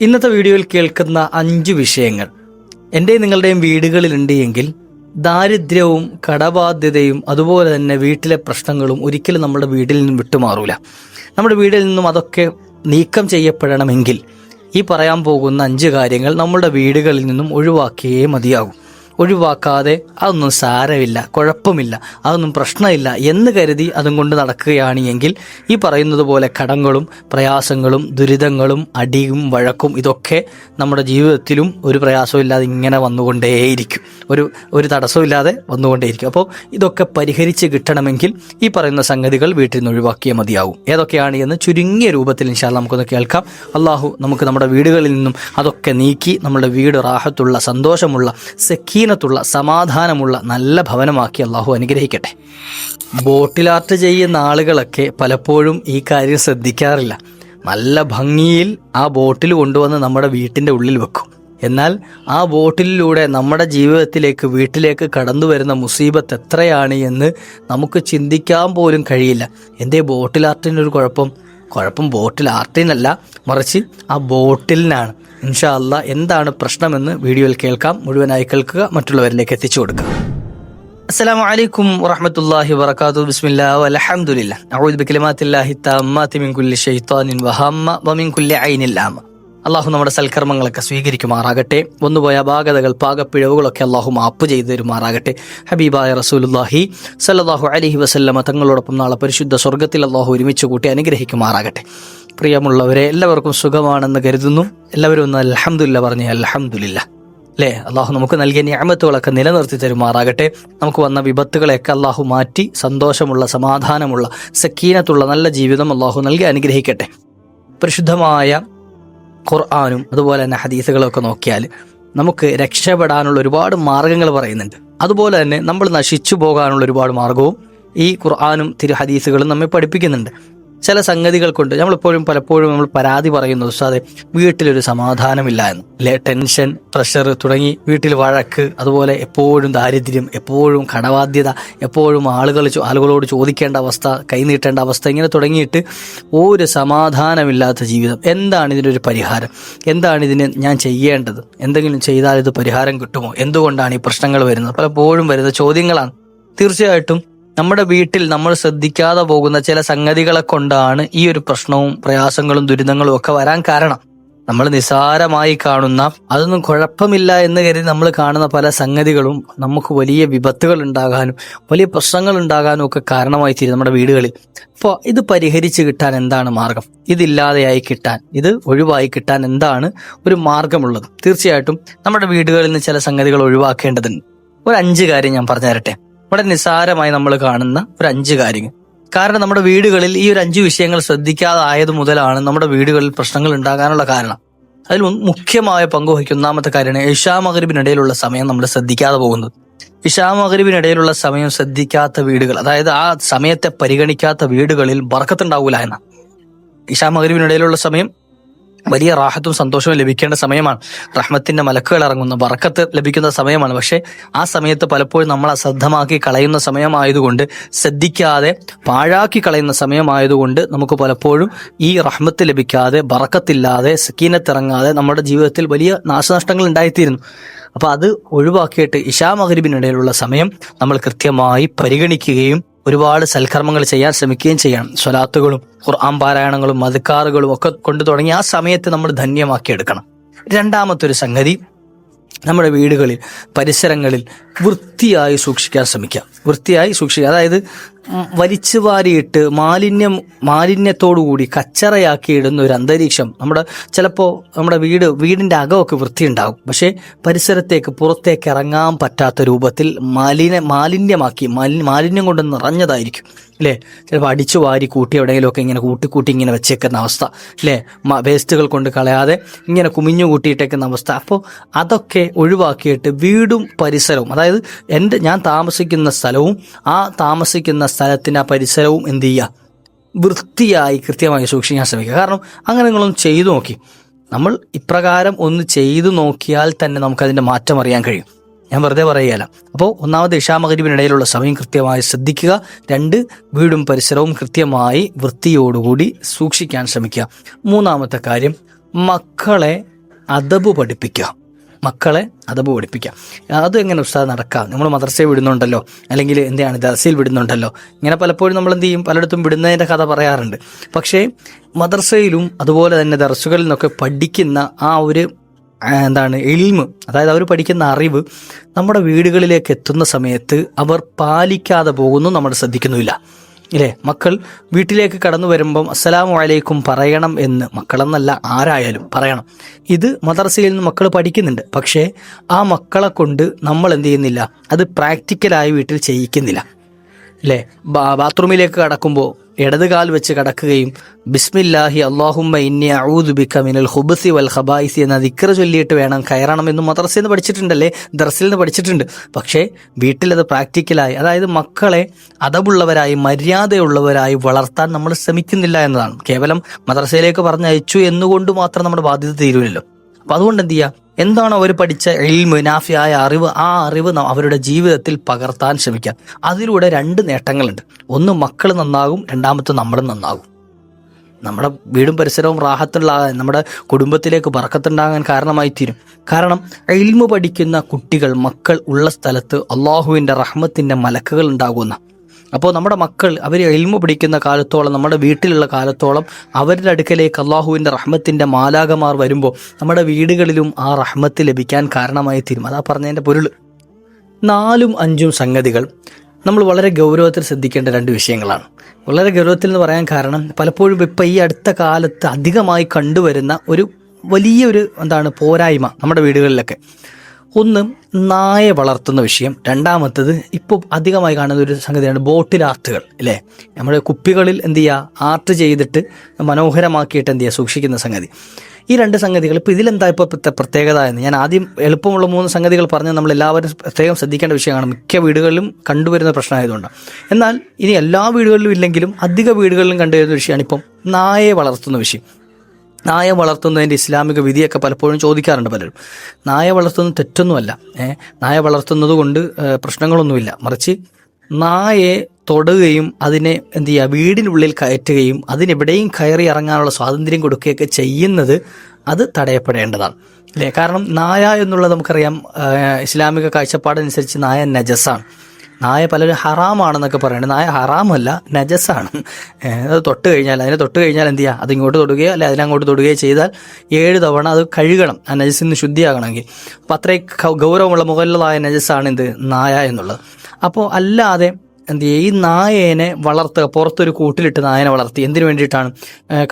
ഇന്നത്തെ വീഡിയോയിൽ കേൾക്കുന്ന അഞ്ച് വിഷയങ്ങൾ. എന്റെ നിങ്ങളുടെയും വീടുകളിലുണ്ട് എങ്കിൽ ദാരിദ്ര്യവും കടബാധ്യതയും അതുപോലെ തന്നെ വീട്ടിലെ പ്രശ്നങ്ങളും ഒരിക്കലും നമ്മുടെ വീട്ടിൽ നിന്നും വിട്ടുമാറൂല. നമ്മുടെ വീട്ടിൽ നിന്നും അതൊക്കെ നീക്കം ചെയ്യപ്പെടണമെങ്കിൽ ഈ പറയാൻ പോകുന്ന അഞ്ച് കാര്യങ്ങൾ നമ്മുടെ വീടുകളിൽ നിന്നും ഒഴിവാക്കിയേ മതിയാകും. ഒഴിവാക്കാതെ അതൊന്നും സാരമില്ല കുഴപ്പമില്ല അതൊന്നും പ്രശ്നമില്ല എന്ന് കരുതി അതും കൊണ്ട് നടക്കുകയാണ് എങ്കിൽ ഈ പറയുന്നത് പോലെ കടങ്ങളും പ്രയാസങ്ങളും ദുരിതങ്ങളും അടിയും വഴക്കും ഇതൊക്കെ നമ്മുടെ ജീവിതത്തിലും ഒരു പ്രയാസമില്ലാതെ ഇങ്ങനെ വന്നുകൊണ്ടേയിരിക്കും. ഒരു ഒരു തടസ്സമില്ലാതെ വന്നുകൊണ്ടേയിരിക്കും. അപ്പോൾ ഇതൊക്കെ പരിഹരിച്ച് കിട്ടണമെങ്കിൽ ഈ പറയുന്ന സംഗതികൾ വീട്ടിൽ നിന്ന് ഒഴിവാക്കിയേ മതിയാവും. ഏതൊക്കെയാണ് എന്ന് ചുരുങ്ങിയ രൂപത്തിൽ ഇൻഷാല്ല നമുക്കൊന്ന് കേൾക്കാം. അള്ളാഹു നമുക്ക് നമ്മുടെ വീടുകളിൽ നിന്നും അതൊക്കെ നീക്കി നമ്മുടെ വീട് റാഹത്തുള്ള സന്തോഷമുള്ള സക്കീനത്തുള്ള സമാധാനമുള്ള നല്ല ഭവനമാക്കി അള്ളാഹു അനുഗ്രഹിക്കട്ടെ. ബോട്ടിൽ ആർട്ട് ചെയ്യുന്ന ആളുകളൊക്കെ പലപ്പോഴും ഈ കാര്യം ശ്രദ്ധിക്കാറില്ല. നല്ല ഭംഗിയിൽ ആ ബോട്ടിൽ കൊണ്ടുവന്ന് നമ്മുടെ വീട്ടിന്റെ ഉള്ളിൽ വെക്കും. എന്നാൽ ആ ബോട്ടിലൂടെ നമ്മുടെ ജീവിതത്തിലേക്ക് വീട്ടിലേക്ക് കടന്നു വരുന്ന മുസീബത്ത് എത്രയാണ് എന്ന് നമുക്ക് ചിന്തിക്കാൻ പോലും കഴിയില്ല. എന്തേ ബോട്ടിൽ ആർട്ടിനൊരു കുഴപ്പം? കുഴപ്പം ബോട്ടിൽ ആർട്ടിനല്ല മറിച്ച് ആ ബോട്ടിലിനാണ്. ഇൻഷാ അല്ല എന്താണ് പ്രശ്നമെന്ന് വീഡിയോയിൽ കേൾക്കാം. മുഴുവനായി കേൾക്കുക മറ്റുള്ളവരിലേക്ക് എത്തിച്ചു കൊടുക്കുക. അസ്സലാമു അലൈക്കും വറഹ്മത്തുള്ളാഹി വബറകാതുഹു. ബിസ്മില്ലാഹി വൽഹംദുലില്ലാ അഊദു ബികലിമാത്തില്ലാഹി തമ്മാത്തി മിൻ കുല്ലി ശൈത്വാനിൻ വഹമ്മ വമിൻ കുല്ലി ഐനിൽ ലാമ. അള്ളാഹു നമ്മുടെ സൽക്കർമ്മങ്ങളൊക്കെ സ്വീകരിക്കുമാറാകട്ടെ. വന്നുപോയ അപാകതകൾ പാകപ്പിഴവുകളൊക്കെ അള്ളാഹു മാപ്പ് ചെയ്തു തരുമാറാകട്ടെ. ഹബീബായ റസൂലുല്ലാഹി സല്ലാഹു അലഹി വസല്ലമ തങ്ങളോടൊപ്പം നാളെ പരിശുദ്ധ സ്വർഗത്തിൽ അള്ളാഹു ഒരുമിച്ച് കൂട്ടി അനുഗ്രഹിക്കുമാറാകട്ടെ. പ്രിയമുള്ളവരെ എല്ലാവർക്കും സുഖമാണെന്ന് കരുതുന്നു. എല്ലാവരും ഒന്ന് അലഹമില്ല പറഞ്ഞ് അലഹമില്ല അല്ലേ അള്ളാഹു നമുക്ക് നൽകിയ ഞാമത്തുകളൊക്കെ നിലനിർത്തി തരുമാറാകട്ടെ. നമുക്ക് വന്ന വിപത്തുകളെയൊക്കെ അള്ളാഹു മാറ്റി സന്തോഷമുള്ള സമാധാനമുള്ള സക്കീനത്തുള്ള നല്ല ജീവിതം അള്ളാഹു നൽകി അനുഗ്രഹിക്കട്ടെ. പരിശുദ്ധമായ ഖുർആാനും അതുപോലെ തന്നെ ഹദീസുകളൊക്കെ നോക്കിയാൽ നമുക്ക് രക്ഷപ്പെടാനുള്ള ഒരുപാട് മാർഗങ്ങൾ പറയുന്നുണ്ട്. അതുപോലെ തന്നെ നമ്മൾ നശിച്ചു പോകാനുള്ള ഒരുപാട് മാർഗവും ഈ ഖുർആാനും തിരു ഹദീസുകളും നമ്മെ പഠിപ്പിക്കുന്നുണ്ട്. ചില സംഗതികൾ കൊണ്ട് നമ്മളിപ്പോഴും പലപ്പോഴും നമ്മൾ പരാതി പറയുന്നു ഉസ്താദെ വീട്ടിലൊരു സമാധാനമില്ല എന്ന്. അല്ലെ? ടെൻഷൻ പ്രഷർ തുടങ്ങി വീട്ടിൽ വഴക്ക് അതുപോലെ എപ്പോഴും ദാരിദ്ര്യം എപ്പോഴും കടബാധ്യത എപ്പോഴും ആളുകൾ ആളുകളോട് ചോദിക്കേണ്ട അവസ്ഥ കൈനീട്ടേണ്ട അവസ്ഥ ഇങ്ങനെ തുടങ്ങിയിട്ട് ഒരു സമാധാനമില്ലാത്ത ജീവിതം. എന്താണ് ഇതിനൊരു പരിഹാരം? എന്താണ് ഇതിന് ഞാൻ ചെയ്യേണ്ടത്? എന്തെങ്കിലും ചെയ്താൽ ഇത് പരിഹാരം കിട്ടുമോ? എന്തുകൊണ്ടാണ് ഈ പ്രശ്നങ്ങൾ വരുന്നത്? പലപ്പോഴും വരുന്ന ചോദ്യങ്ങളാണ്. തീർച്ചയായിട്ടും നമ്മുടെ വീട്ടിൽ നമ്മൾ ശ്രദ്ധിക്കാതെ പോകുന്ന ചില സംഗതികളെ കൊണ്ടാണ് ഈ ഒരു പ്രശ്നവും പ്രയാസങ്ങളും ദുരിതങ്ങളും ഒക്കെ വരാൻ കാരണം. നമ്മൾ നിസാരമായി കാണുന്ന അതൊന്നും കുഴപ്പമില്ല എന്ന് കരുതി നമ്മൾ കാണുന്ന പല സംഗതികളും നമുക്ക് വലിയ വിപത്തുകൾ ഉണ്ടാകാനും വലിയ പ്രശ്നങ്ങൾ ഉണ്ടാകാനും ഒക്കെ കാരണമായി തീരും നമ്മുടെ വീടുകളിൽ. അപ്പോൾ ഇത് പരിഹരിച്ച് കിട്ടാൻ എന്താണ് മാർഗം? ഇതില്ലാതെയായി കിട്ടാൻ ഇത് ഒഴിവായി കിട്ടാൻ എന്താണ് ഒരു മാർഗമുള്ളത്? തീർച്ചയായിട്ടും നമ്മുടെ വീടുകളിൽ നിന്ന് ചില സംഗതികൾ ഒഴിവാക്കേണ്ടതുണ്ട്. ഒരു അഞ്ച് കാര്യം ഞാൻ പറഞ്ഞു തരട്ടെ വളരെ നിസാരമായി നമ്മൾ കാണുന്ന ഒരു അഞ്ച് കാര്യങ്ങൾ. കാരണം നമ്മുടെ വീടുകളിൽ ഈ ഒരു അഞ്ച് വിഷയങ്ങൾ ശ്രദ്ധിക്കാതെ ശ്രദ്ധിക്കാതായത് മുതലാണ് നമ്മുടെ വീടുകളിൽ പ്രശ്നങ്ങൾ ഉണ്ടാകാനുള്ള കാരണം. അതിൽ മുഖ്യമായ പങ്ക് വഹിക്കുന്ന ഒന്നാമത്തെ കാര്യമാണ് ഇഷാ മകരിബിനിടയിലുള്ള സമയം നമ്മൾ ശ്രദ്ധിക്കാതെ പോകുന്നത്. ഇഷാ മകരിബിനിടയിലുള്ള സമയം ശ്രദ്ധിക്കാത്ത വീടുകൾ അതായത് ആ സമയത്തെ പരിഗണിക്കാത്ത വീടുകളിൽ ബർക്കത്തുണ്ടാവൂല എന്ന ഇഷാ മകരിബിനിടയിലുള്ള സമയം വലിയ റാഹത്തും സന്തോഷവും ലഭിക്കേണ്ട സമയമാണ്. റഹ്മത്തിന്റെ മലക്കുകൾ ഇറങ്ങുന്ന വറക്കത്ത് ലഭിക്കുന്ന സമയമാണ്. പക്ഷേ ആ സമയത്ത് പലപ്പോഴും നമ്മൾ അശ്രദ്ധമാക്കി കളയുന്ന സമയമായതുകൊണ്ട് ശ്രദ്ധിക്കാതെ പാഴാക്കി കളയുന്ന സമയമായതുകൊണ്ട് നമുക്ക് പലപ്പോഴും ഈ റഹ്മത്ത് ലഭിക്കാതെ വറക്കത്തില്ലാതെ സക്കീനത്തിറങ്ങാതെ നമ്മുടെ ജീവിതത്തിൽ വലിയ നാശനഷ്ടങ്ങൾ ഉണ്ടായിത്തീരുന്നു. അപ്പൊ അത് ഒഴിവാക്കിയിട്ട് ഇഷാ മഹരിബിനിടയിലുള്ള സമയം നമ്മൾ കൃത്യമായി പരിഗണിക്കുകയും ഒരുപാട് സൽക്കർമ്മങ്ങൾ ചെയ്യാൻ ശ്രമിക്കുകയും ചെയ്യണം. സ്വലാത്തുകളും ഖുർആൻ പാരായണങ്ങളും മതുക്കാറുകളും ഒക്കെ കൊണ്ടു തുടങ്ങി ആ സമയത്ത് നമ്മൾ ധന്യമാക്കി എടുക്കണം. രണ്ടാമത്തെ ഒരു സംഗതി നമ്മുടെ വീടുകളിൽ പരിസരങ്ങളിൽ വൃത്തിയായി സൂക്ഷിക്കാൻ ശ്രമിക്കുക. വൃത്തിയായി സൂക്ഷിക്കുക. അതായത് വലിച്ചു വാരിയിട്ട് മാലിന്യം മാലിന്യത്തോടു കൂടി കച്ചറയാക്കി ഇടുന്ന ഒരു അന്തരീക്ഷം. നമ്മുടെ ചിലപ്പോൾ നമ്മുടെ വീട് വീടിന്റെ അകമൊക്കെ വൃത്തിയുണ്ടാകും. പക്ഷേ പരിസരത്തേക്ക് പുറത്തേക്ക് ഇറങ്ങാൻ പറ്റാത്ത രൂപത്തിൽ മാലിന്യ മാലിന്യമാക്കി മാലിന്യ മാലിന്യം കൊണ്ട് നിറഞ്ഞതായിരിക്കും. അല്ലേ? ചിലപ്പോൾ അടിച്ചു വാരി കൂട്ടി എവിടെയെങ്കിലുമൊക്കെ ഇങ്ങനെ കൂട്ടിക്കൂട്ടി ഇങ്ങനെ വെച്ചേക്കുന്ന അവസ്ഥ. അല്ലേ? വേസ്റ്റുകൾ കൊണ്ട് കളയാതെ ഇങ്ങനെ കുമിഞ്ഞു കൂട്ടിയിട്ടേക്കുന്ന അവസ്ഥ. അപ്പോൾ അതൊക്കെ ഒഴിവാക്കിയിട്ട് വീടും പരിസരവും അതായത് എന്റെ ഞാൻ താമസിക്കുന്ന സ്ഥലവും ആ താമസിക്കുന്ന സ്ഥലത്തിന്റെ ആ പരിസരവും എന്ത് ചെയ്യുക? വൃത്തിയായി കൃത്യമായി സൂക്ഷിക്കാൻ ശ്രമിക്കുക. കാരണം അങ്ങനെ നിങ്ങളൊന്ന് ചെയ്തു നോക്കി. നമ്മൾ ഇപ്രകാരം ഒന്ന് ചെയ്തു നോക്കിയാൽ തന്നെ നമുക്കതിന്റെ മാറ്റം അറിയാൻ കഴിയും. ഞാൻ വെറുതെ പറയുകയല്ല. അപ്പോൾ ഒന്നാമത് ഇഷാമകരിവിനിടയിലുള്ള സമയം കൃത്യമായി ശ്രദ്ധിക്കുക. രണ്ട് വീടും പരിസരവും കൃത്യമായി വൃത്തിയോടുകൂടി സൂക്ഷിക്കാൻ ശ്രമിക്കുക. മൂന്നാമത്തെ കാര്യം മക്കളെ അദബ് പഠിപ്പിക്കുക. മക്കളെ അത് പഠിപ്പിക്കാം. അത് എങ്ങനെ ഉസ്താദ് നടക്കാം? നമ്മൾ മദ്രസയിൽ വിടുന്നുണ്ടല്ലോ അല്ലെങ്കിൽ എന്താണ് ദർസയിൽ വിടുന്നുണ്ടല്ലോ? ഇങ്ങനെ പലപ്പോഴും നമ്മൾ എന്ത് ചെയ്യും? പലയിടത്തും വിടുന്നതിന്റെ കഥ പറയാറുണ്ട്. പക്ഷേ മദ്രസയിലും അതുപോലെ തന്നെ ദർസുകളിൽ നിന്നൊക്കെ പഠിക്കുന്ന ആ ഒരു എന്താണ് എൽമ് അതായത് അവർ പഠിക്കുന്ന അറിവ് നമ്മുടെ വീടുകളിലേക്ക് എത്തുന്ന സമയത്ത് അവർ പാലിക്കാതെ പോകുന്നു നമ്മൾ ശ്രദ്ധിക്കുന്നില്ല ഇല്ലേ? മക്കൾ വീട്ടിലേക്ക് കടന്നു വരുമ്പം അസ്സലാമു അലൈക്കും പറയണം എന്ന്. മക്കളെന്നല്ല ആരായാലും പറയണം. ഇത് മദർസയിൽ നിന്ന് മക്കൾ പഠിക്കുന്നുണ്ട്. പക്ഷേ ആ മക്കളെ കൊണ്ട് നമ്മൾ എന്ത് ചെയ്യുന്നില്ല? അത് പ്രാക്ടിക്കലായി വീട്ടിൽ ചെയ്യിക്കുന്നില്ല. അല്ലേ ബാത്റൂമിലേക്ക് കടക്കുമ്പോൾ ഇടത് കാൽ വെച്ച് കടക്കുകയും ബിസ്മില്ലാഹി അള്ളാഹുമ്മ ഇന്നി അഊദു ബിക മിനൽ ഹുബസി വൽ ഹബായിസി എന്ന ദിക്ര ചൊല്ലിയിട്ട് വേണം കയറണം എന്ന് മദ്രസയിൽ നിന്ന് പഠിച്ചിട്ടുണ്ടല്ലേ? ദർസിൽ നിന്ന് പഠിച്ചിട്ടുണ്ട്. പക്ഷേ വീട്ടിലത് പ്രാക്ടിക്കലായി അതായത് മക്കളെ അതവുള്ളവരായി മര്യാദയുള്ളവരായി വളർത്താൻ നമ്മൾ ശ്രമിക്കുന്നില്ല എന്നതാണ്. കേവലം മദ്രസയിലേക്ക് പറഞ്ഞയച്ചു എന്നുകൊണ്ട് മാത്രം നമ്മുടെ ബാധ്യത തീരുമല്ലോ അപ്പൊ അതുകൊണ്ട് എന്ത് ചെയ്യുക എന്താണ് അവർ പഠിച്ച എൽമ് നാഫിയായ അറിവ്? ആ അറിവ് അവരുടെ ജീവിതത്തിൽ പകർത്താൻ ശ്രമിക്കുക. അതിലൂടെ രണ്ട് നേട്ടങ്ങളുണ്ട്. ഒന്ന് മക്കൾ നന്നാകും രണ്ടാമത്തെ നമ്മളും നന്നാകും. നമ്മുടെ വീടും പരിസരവും റാഹത്തുള്ള നമ്മുടെ കുടുംബത്തിലേക്ക് പറക്കത്തുണ്ടാകാൻ കാരണമായി തീരും കാരണം എൽമ് പഠിക്കുന്ന കുട്ടികൾ മക്കൾ ഉള്ള സ്ഥലത്ത് അള്ളാഹുവിന്റെ റഹ്മത്തിന്റെ മലക്കുകൾ ഉണ്ടാകുന്ന അപ്പോൾ നമ്മുടെ മക്കൾ അവർ എൽമ പിടിക്കുന്ന കാലത്തോളം നമ്മുടെ വീട്ടിലുള്ള കാലത്തോളം അവരുടെ അടുക്കലേക്ക് അള്ളാഹുവിന്റെ റഹ്മത്തിന്റെ മാലാകമാർ വരുമ്പോൾ നമ്മുടെ വീടുകളിലും ആ റഹ്മത്ത് ലഭിക്കാൻ കാരണമായി തീരും അതാ പറഞ്ഞതിന്റെ പൊരുൾ. നാലും അഞ്ചും സംഗതികൾ. നമ്മൾ വളരെ ഗൗരവത്തിൽ ശ്രദ്ധിക്കേണ്ട രണ്ട് വിഷയങ്ങളാണ്. വളരെ ഗൗരവത്തിൽ എന്ന് പറയാൻ കാരണം പലപ്പോഴും ഇപ്പം ഈ അടുത്ത കാലത്ത് അധികമായി കണ്ടുവരുന്ന ഒരു വലിയൊരു എന്താണ് പോരായ്മ നമ്മുടെ വീടുകളിലൊക്കെ. ഒന്ന് നായെ വളർത്തുന്ന വിഷയം. രണ്ടാമത്തത് ഇപ്പോൾ അധികമായി കാണുന്ന ഒരു സംഗതിയാണ് ബോട്ടിൽ ആർട്ടുകൾ അല്ലേ? നമ്മുടെ കുപ്പികളിൽ എന്ത് ചെയ്യുക ആർട്ട് ചെയ്തിട്ട് മനോഹരമാക്കിയിട്ട് എന്ത് ചെയ്യുക സൂക്ഷിക്കുന്ന സംഗതി. ഈ രണ്ട് സംഗതികൾ ഇപ്പോൾ ഇതിലെന്താ ഇപ്പോൾ പ്രത്യേക- പ്രത്യേകത എന്ന്? ഞാൻ ആദ്യം എളുപ്പമുള്ള മൂന്ന് സംഗതികൾ പറഞ്ഞ് നമ്മൾ എല്ലാവരും പ്രത്യേകം ശ്രദ്ധിക്കേണ്ട വിഷയമാണ്. മിക്ക വീടുകളിലും കണ്ടുവരുന്ന പ്രശ്നമായതുകൊണ്ട്. എന്നാൽ ഇനി എല്ലാ വീടുകളിലും ഇല്ലെങ്കിലും അധിക വീടുകളിലും കണ്ടുവരുന്ന വിഷയമാണ് ഇപ്പം നായെ വളർത്തുന്ന വിഷയം. നായ വളർത്തുന്നതിന്റെ ഇസ്ലാമിക വിധിയൊക്കെ പലപ്പോഴും ചോദിക്കാറുണ്ട് പലരും. നായ വളർത്തുന്നത് തെറ്റൊന്നുമല്ല. ഏഹ് നായ വളർത്തുന്നത് കൊണ്ട് പ്രശ്നങ്ങളൊന്നുമില്ല. മറിച്ച് നായയെ തൊടുകയും അതിനെ എന്ത് ചെയ്യുക വീടിനുള്ളിൽ കയറ്റുകയും അതിനെവിടെയും കയറി ഇറങ്ങാനുള്ള സ്വാതന്ത്ര്യം കൊടുക്കുകയൊക്കെ ചെയ്യുന്നത് അത് തടയപ്പെടേണ്ടതാണ്. അല്ലേ? കാരണം നായ എന്നുള്ളത് നമുക്കറിയാം ഇസ്ലാമിക കാഴ്ചപ്പാടനുസരിച്ച് നായ നജസാണ് നായ പലരും ഹറാമാണെന്നൊക്കെ പറയുന്നത് നായ ഹറാമല്ല നജസാണ് അത് തൊട്ട് കഴിഞ്ഞാൽ അതിനെ തൊട്ട് കഴിഞ്ഞാൽ എന്ത് ചെയ്യുക അത് ഇങ്ങോട്ട് തൊടുകയോ അല്ലെ അതിനങ്ങോട്ട് തൊടുകയോ ചെയ്താൽ ഏഴ് തവണ അത് കഴുകണം ആ നജസിൽ നിന്ന് ശുദ്ധിയാകണമെങ്കിൽ. അപ്പം അത്രയും ഗൗരവമുള്ള മുകളിലായ നജസാണ് എന്ത്? നായ എന്നുള്ളത്. അപ്പോൾ അല്ലാതെ എന്ത് ചെയ്യുക ഈ നായേനെ വളർത്തുക പുറത്തൊരു കൂട്ടിലിട്ട് നായനെ വളർത്തി. എന്തിനു വേണ്ടിയിട്ടാണ്?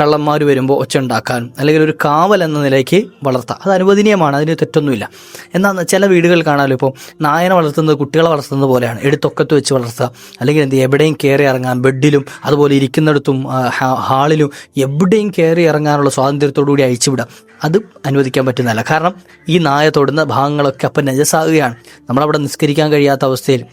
കള്ളന്മാർ വരുമ്പോൾ ഒച്ച ഉണ്ടാക്കാനും അല്ലെങ്കിൽ ഒരു കാവൽ എന്ന നിലയ്ക്ക് വളർത്തുക. അത് അനുവദനീയമാണ് അതിന് തെറ്റൊന്നുമില്ല. എന്നാൽ ചില വീടുകൾ കാണാമല്ലോ ഇപ്പോൾ നായനെ വളർത്തുന്നത് കുട്ടികളെ വളർത്തുന്നത് പോലെയാണ്. എടുത്തൊക്കത്ത് വെച്ച് വളർത്തുക. അല്ലെങ്കിൽ എന്ത് എവിടെയും കയറി ഇറങ്ങാൻ ബെഡിലും അതുപോലെ ഇരിക്കുന്നിടത്തും ഹാളിലും എവിടെയും കയറി ഇറങ്ങാനുള്ള സ്വാതന്ത്ര്യത്തോടു കൂടി അയച്ചുവിടാം അത് അനുവദിക്കാൻ പറ്റുന്നതല്ല. കാരണം ഈ നായ തൊടുന്ന ഭാഗങ്ങളൊക്കെ അപ്പം നജസാകുകയാണ്. നമ്മളവിടെ നിസ്കരിക്കാൻ കഴിയാത്ത അവസ്ഥയിൽ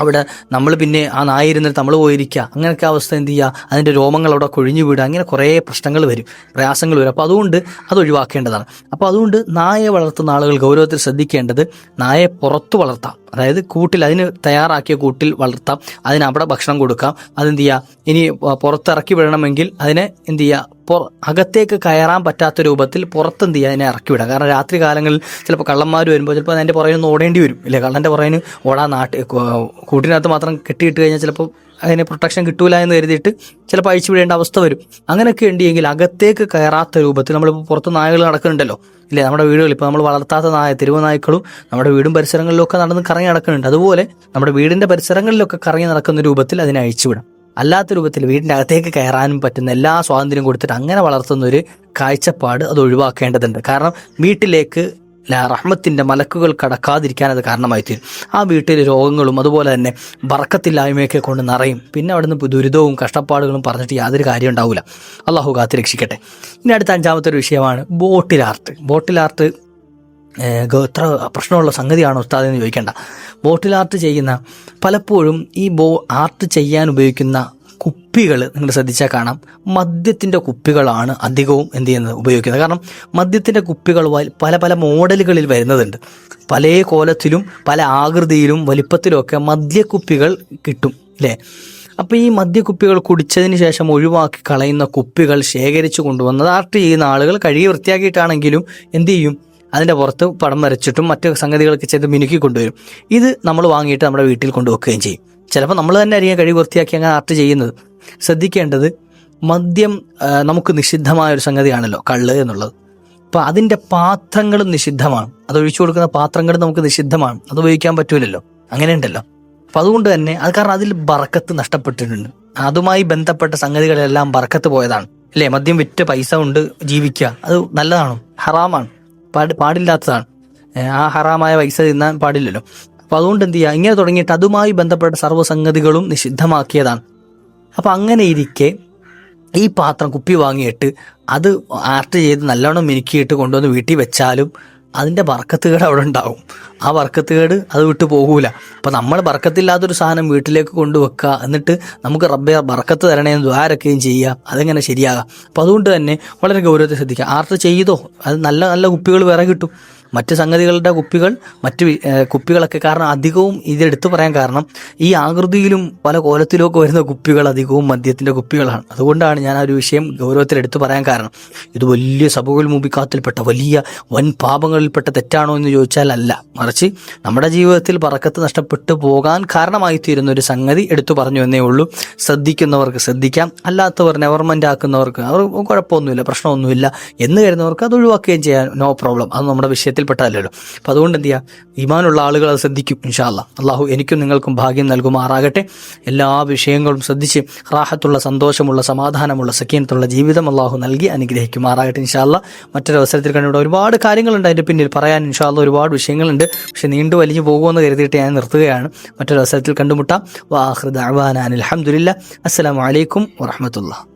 അവിടെ നമ്മൾ പിന്നെ ആ നായ നമ്മൾ പോയിരിക്കുക. അങ്ങനെയൊക്കെ അവസ്ഥ എന്ത് ചെയ്യുക? അതിന്റെ രോമങ്ങൾ അവിടെ കൊഴിഞ്ഞു വീടുക. അങ്ങനെ കുറേ പ്രശ്നങ്ങൾ വരും. പ്രയാസങ്ങൾ വരും. അപ്പോൾ അതുകൊണ്ട് അത് ഒഴിവാക്കേണ്ടതാണ്. അപ്പോൾ അതുകൊണ്ട് നായയെ വളർത്തുന്ന ആളുകൾ ഗൗരവത്തിൽ ശ്രദ്ധിക്കേണ്ടത് നായയെ പുറത്ത് വളർത്താം. അതായത് കൂട്ടിൽ അതിന് തയ്യാറാക്കിയ കൂട്ടിൽ വളർത്താം. അതിന് അവിടെ ഭക്ഷണം കൊടുക്കാം. അതെന്ത് ചെയ്യുക? ഇനി പുറത്തിറക്കി വിടണമെങ്കിൽ അതിനെ എന്ത് ചെയ്യുക? അകത്തേക്ക് കയറാൻ പറ്റാത്ത രൂപത്തിൽ പുറത്തെന്ത് ചെയ്യുക അതിനെ ഇറക്കി വിടാം കാരണം രാത്രി കാലങ്ങളിൽ ചിലപ്പോൾ കള്ളന്മാർ വരുമ്പോൾ ചിലപ്പോൾ അതിന്റെ പുറകിൽ നിന്ന് ഓടേണ്ടി വരും. ഇല്ലേ? കള്ളന്റെ പുറകിൽ നിന്ന് ഓടാൻ നാട്ടിൽ കൂട്ടിനകത്ത് മാത്രം കെട്ടിയിട്ട് കഴിഞ്ഞാൽ ചിലപ്പോൾ അതിന് പ്രൊട്ടക്ഷൻ കിട്ടൂല എന്ന് കരുതിയിട്ട് ചിലപ്പോൾ അഴിച്ചു വിടേണ്ട അവസ്ഥ വരും. അങ്ങനെയൊക്കെ ഉണ്ടെങ്കിൽ അകത്തേക്ക് കയറാത്ത രൂപത്തിൽ നമ്മളിപ്പോൾ പുറത്ത് നായകൾ നടക്കുന്നുണ്ടല്ലോ. ഇല്ലേ? നമ്മുടെ വീടുകളിൽ ഇപ്പോൾ നമ്മൾ വളർത്താത്ത നായ തെരുവ് നായ്ക്കളും നമ്മുടെ വീടും പരിസരങ്ങളിലൊക്കെ നടന്ന് കറങ്ങി നടക്കുന്നുണ്ട്. അതുപോലെ നമ്മുടെ വീടിന്റെ പരിസരങ്ങളിലൊക്കെ കറങ്ങി നടക്കുന്ന രൂപത്തിൽ അതിനെ അഴിച്ചുവിടാം അല്ലാത്ത രൂപത്തിൽ വീടിന്റെ അകത്തേക്ക് കയറാനും പറ്റുന്ന എല്ലാ സ്വാതന്ത്ര്യം കൊടുത്തിട്ട് അങ്ങനെ വളർത്തുന്ന ഒരു കാഴ്ചപ്പാട് അത് ഒഴിവാക്കേണ്ടതുണ്ട്. കാരണം വീട്ടിലേക്ക് റഹ്മത്തിന്റെ മലക്കുകൾ കടക്കാതിരിക്കാൻ അത് കാരണമായി തീരും ആ വീട്ടിലെ രോഗങ്ങളും അതുപോലെ തന്നെ വറക്കത്തില്ലായ്മയൊക്കെ കൊണ്ട് നിറയും. പിന്നെ അവിടുന്ന് ദുരിതവും കഷ്ടപ്പാടുകളും പറഞ്ഞിട്ട് യാതൊരു കാര്യം ഉണ്ടാവില്ല അള്ളാഹു കാത്ത് രക്ഷിക്കട്ടെ. ഇനി അടുത്ത അഞ്ചാമത്തെ ഒരു വിഷയമാണ് ബോട്ടിൽ ആർട്ട് ബോട്ടിൽ ആർട്ട് എത്ര പ്രശ്നമുള്ള സംഗതിയാണ് ഉസ്താദ് എന്ന് ചോദിക്കേണ്ട. ബോട്ടിൽ ആർട്ട് ചെയ്യുന്ന പലപ്പോഴും ഈ ബോ ആർട്ട് ചെയ്യാൻ ഉപയോഗിക്കുന്ന കുപ്പികൾ നിങ്ങൾ ശ്രദ്ധിച്ചാൽ കാണാം. മദ്യത്തിന്റെ കുപ്പികളാണ് അധികവും എന്ത് ചെയ്യുന്നത്? ഉപയോഗിക്കുന്നത്. കാരണം മദ്യത്തിന്റെ കുപ്പികൾ പല പല മോഡലുകളിൽ വരുന്നതുണ്ട്. പല കോലത്തിലും പല ആകൃതിയിലും വലിപ്പത്തിലുമൊക്കെ മദ്യക്കുപ്പികൾ കിട്ടും അല്ലേ? അപ്പോൾ ഈ മദ്യക്കുപ്പികൾ കുടിച്ചതിന് ശേഷം ഒഴിവാക്കി കളയുന്ന കുപ്പികൾ ശേഖരിച്ചു കൊണ്ടുവന്നത് ആർട്ട് ചെയ്യുന്ന ആളുകൾ കഴുകി വൃത്തിയാക്കിയിട്ടാണെങ്കിലും എന്ത് ചെയ്യും? അതിന്റെ പുറത്ത് പടം വരച്ചിട്ടും മറ്റു സംഗതികളൊക്കെ ചെയ്ത് മിനുക്കി കൊണ്ടുവരും. ഇത് നമ്മൾ വാങ്ങിയിട്ട് നമ്മുടെ വീട്ടിൽ കൊണ്ടുവെക്കുകയും ചെയ്യും. ചിലപ്പോൾ നമ്മൾ തന്നെ അറിയാൻ കഴിവ് വൃത്തിയാക്കി അങ്ങനെ ആർട്ട് ചെയ്യുന്നത്. ശ്രദ്ധിക്കേണ്ടത് മദ്യം നമുക്ക് നിഷിദ്ധമായ ഒരു സംഗതിയാണല്ലോ കള്ള് എന്നുള്ളത്. അപ്പോൾ അതിന്റെ പാത്രങ്ങളും നിഷിദ്ധമാണ്. അത് ഒഴിച്ചു കൊടുക്കുന്ന പാത്രങ്ങളും നമുക്ക് നിഷിദ്ധമാണ്. അത് ഉപയോഗിക്കാൻ പറ്റൂലല്ലോ. അങ്ങനെ ഉണ്ടല്ലോ. അപ്പം അതുകൊണ്ട് തന്നെ അത് കാരണം അതിൽ ബറക്കത്ത് നഷ്ടപ്പെട്ടിട്ടുണ്ട്. അതുമായി ബന്ധപ്പെട്ട സംഗതികളെല്ലാം ബറക്കത്ത് പോയതാണ്. അല്ലേ മദ്യം വിറ്റ് പൈസ കൊണ്ട് ജീവിക്കുക. അത് നല്ലതാണോ? ഹറാമാണ്. പാടി പാടില്ലാത്തതാണ്. ആ ഹറാമായ പൈസ തിന്നാൻ പാടില്ലല്ലോ. അപ്പോൾ അതുകൊണ്ട് എന്ത് ചെയ്യുക ഇങ്ങനെ തുടങ്ങിയിട്ട് അതുമായി ബന്ധപ്പെട്ട സർവസംഗതികളും നിഷിദ്ധമാക്കിയതാണ്. അപ്പം അങ്ങനെ ഇരിക്കെ ഈ പാത്രം കുപ്പി വാങ്ങിയിട്ട് അത് ആർട്ട് ചെയ്ത് നല്ലോണം മിനുക്കിയിട്ട് കൊണ്ടുവന്ന് വീട്ടിൽ വെച്ചാലും അതിന്റെ ബർക്കത്തുകേട് അവിടെ ഉണ്ടാവും. ആ ബർക്കത്തുകേട് അത് വിട്ടു പോകൂല. അപ്പോൾ നമ്മൾ ബർക്കത്തില്ലാത്തൊരു സാധനം വീട്ടിലേക്ക് കൊണ്ടുവെക്കുക. എന്നിട്ട് നമുക്ക് റബ്ബെ ബർക്കത്ത് തരണേന്ന് ദ്വാരക്കുകയും ചെയ്യുക. അതെങ്ങനെ ശരിയാകാം? അപ്പോൾ അതുകൊണ്ട് തന്നെ വളരെ ഗൗരവത്തെ ശ്രദ്ധിക്കുക. ആർത്ത് ചെയ്തോ? അത് നല്ല നല്ല കുപ്പികൾ വേറെ കിട്ടും. മറ്റ് സംഗതികളുടെ കുപ്പികൾ മറ്റ് കുപ്പികളൊക്കെ കാരണം അധികവും ഇതെടുത്തു പറയാൻ കാരണം ഈ ആകൃതിയിലും പല കോലത്തിലും ഒക്കെ വരുന്ന കുപ്പികൾ അധികവും മദ്യത്തിന്റെ കുപ്പികളാണ്. അതുകൊണ്ടാണ് ഞാൻ ആ ഒരു വിഷയം ഗൗരവത്തിൽ എടുത്തു പറയാൻ കാരണം. ഇത് വലിയ സഭകൾ മുബിക്കാത്തിൽപ്പെട്ട വലിയ വൻ പാപങ്ങളിൽപ്പെട്ട തെറ്റാണോ എന്ന് ചോദിച്ചാൽ അല്ല. മറിച്ച് നമ്മുടെ ജീവിതത്തിൽ പറക്കത്ത് നഷ്ടപ്പെട്ടു പോകാൻ കാരണമായി തീരുന്ന ഒരു സംഗതി എടുത്തു പറഞ്ഞു എന്നേ ഉള്ളൂ. ശ്രദ്ധിക്കുന്നവർക്ക് ശ്രദ്ധിക്കാം. അല്ലാത്തവർ നെവർമെന്റ് ആക്കുന്നവർക്ക് അവർ കുഴപ്പമൊന്നുമില്ല പ്രശ്നമൊന്നുമില്ല എന്ന് കരുതുന്നവർക്ക് അത് ഒഴിവാക്കുകയും ചെയ്യാൻ നോ പ്രോബ്ലം അത് നമ്മുടെ വിഷയത്തിൽപ്പെട്ടതല്ലോ അപ്പം അതുകൊണ്ട് എന്ത് ചെയ്യുക ഈമാനുള്ള ആളുകൾ അത് ശ്രദ്ധിക്കും ഇൻഷാല്ല അള്ളാഹു എനിക്കും നിങ്ങൾക്കും ഭാഗ്യം നൽകുമാറാകട്ടെ. എല്ലാ വിഷയങ്ങളും ശ്രദ്ധിച്ച് റാഹത്തുള്ള സന്തോഷമുള്ള സമാധാനമുള്ള സഖീനത്തുള്ള ജീവിതം അള്ളാഹു നൽകി അനുഗ്രഹിക്കുമാറാകട്ടെ ഇൻഷാല്ല മറ്റൊരു അവസരത്തിൽ കണ്ടിവിടെ ഒരുപാട് കാര്യങ്ങളുണ്ട് അതിന്റെ പിന്നിൽ. പറയാൻ ഇൻഷാല്ല ഒരുപാട് വിഷയങ്ങളുണ്ട്. പക്ഷേ നീണ്ടു വലിഞ്ഞു പോകുമെന്ന് കരുതിയിട്ട് ഞാൻ നിർത്തുകയാണ്. മറ്റൊരവസരത്തിൽ കണ്ടുമുട്ടാം. വാഹൃദ് അഹ്വാനാൻ അലഹമുല്ല അസ്സാം വലൈക്കും വറഹമത്തുള്ള